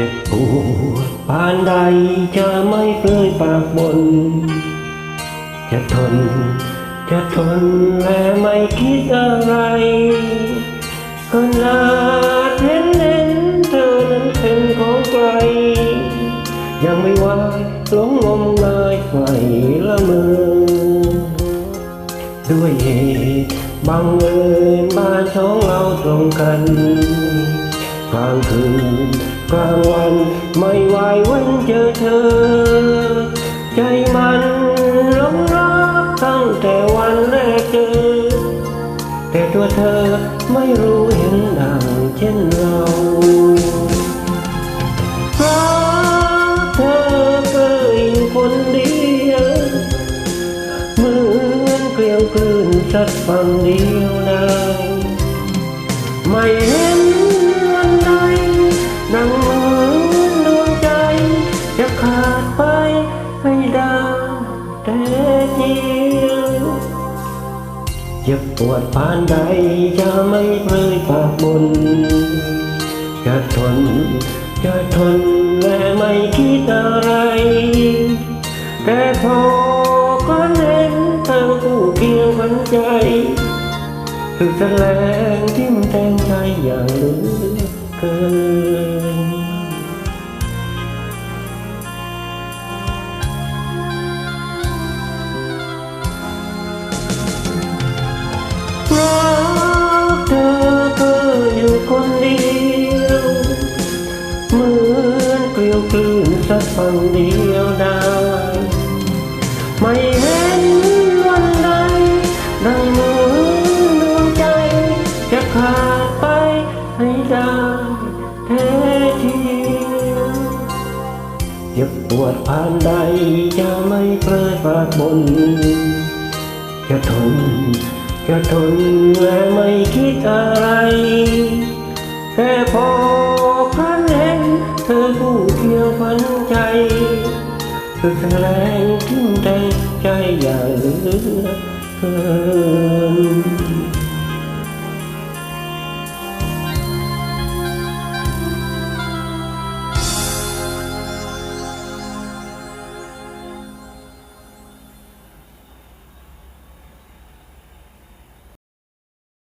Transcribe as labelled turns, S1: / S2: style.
S1: จ็บปวดปานใดจะไม่เปลยปากบน จะทน จะทนและไม่คิดอะไร ก็นาเห็นเห็นเธอนั้นเป็นของใครยังไม่วายหลงงมงายไฟละเมอด้วยเหตุบังเอิญบ้านสองเราตรงกันกลางคืน กลางวันไม่ไหววันเจอเธอ ใจมันหลงรักตั้งแต่วันแรกเจอ แต่ตัวเธอไม่รู้เห็นดังเช่นเราเพราะเธอเคยอยู่คนเดียวเหมือนเกลียวคลื่นสัดฝั่งเดียวไดายไม่ เดียวเจ็บปวดปานใดจะไม่เปลยปากบนจะทนจะทนและไม่คิดอะไร แต่พอก็เห็นเธอผู้เกี่ยวพันใจคือแสลงทิ่มแทงใจอย่างเหลือเกิน ได้แท้จริงเจ็บปวดผ่านใดจะไม่เปลยปากบนจะทนจะทนและไม่คิดอะไรแต่พอพันเห็นเธอผู้เที่ยวพันใจคือแสลงทิ้งใจใจอย่างเลือเกิน